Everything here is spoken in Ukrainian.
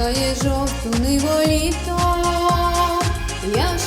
Сіяє жовту ниволіто, я ж